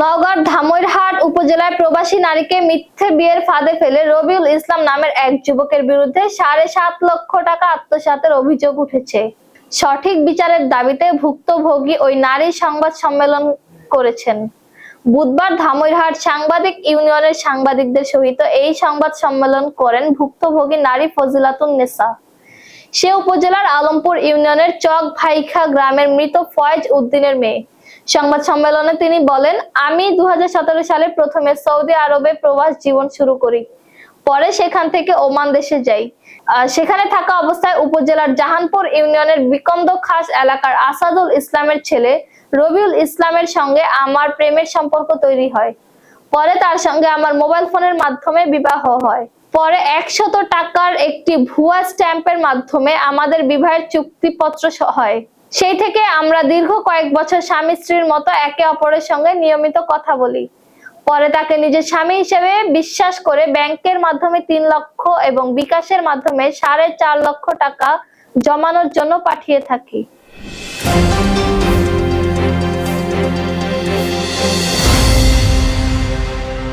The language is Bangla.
নওগাঁর ধামইরহাট উপজেলায় প্রবাসী নারীকে মিথ্যে বিয়ের ফাঁদে ফেলে রবিউল ইসলাম নামের এক যুবকের বিরুদ্ধে সাড়ে সাত লক্ষ টাকা আত্মসাতের অভিযোগ উঠেছে। সঠিক বিচারের দাবিতে ভুক্তভোগী ওই নারী সংবাদ সম্মেলন করেছেন। বুধবার ধামইরহাট সাংবাদিক ইউনিয়নের সাংবাদিকদের সহিত এই সংবাদ সম্মেলন করেন ভুক্তভোগী নারী ফজিলাতুন নেসা। সে উপজেলার আলমপুর ইউনিয়নের চক ভাইখা গ্রামের মৃত ফয়েজ উদ্দিনের মেয়ে। সংবাদ সম্মেলনে তিনি বলেন, আমি দু হাজার সতেরো সালে প্রথমে সৌদি আরবে প্রবাস জীবন শুরু করি। পরে সেখান থেকে ওমান দেশে যাই। সেখানে থাকা অবস্থায় উপজেলার জাহানপুর ইউনিয়নের বিকন্দ খাস এলাকার আসাদুল ইসলামের ছেলে রবিউল ইসলামের সঙ্গে আমার প্রেমের সম্পর্ক তৈরি হয়। পরে তার সঙ্গে আমার মোবাইল ফোনের মাধ্যমে বিবাহ হয়। পরে একশত টাকার একটি ভুয়া স্ট্যাম্পের মাধ্যমে আমাদের বিবাহের চুক্তিপত্র হয়। সেই থেকে আমরা দীর্ঘ কয়েক বছর স্বামী স্ত্রীর মতো একে অপরের সঙ্গে নিয়মিত কথা বলি। পরে তাকে নিজের স্বামী হিসেবে বিশ্বাস করে ব্যাংকের মাধ্যমে তিন লক্ষ এবং বিকাশের মাধ্যমে সাড়ে চার লক্ষ টাকা জমানোর জন্য পাঠিয়ে থাকি।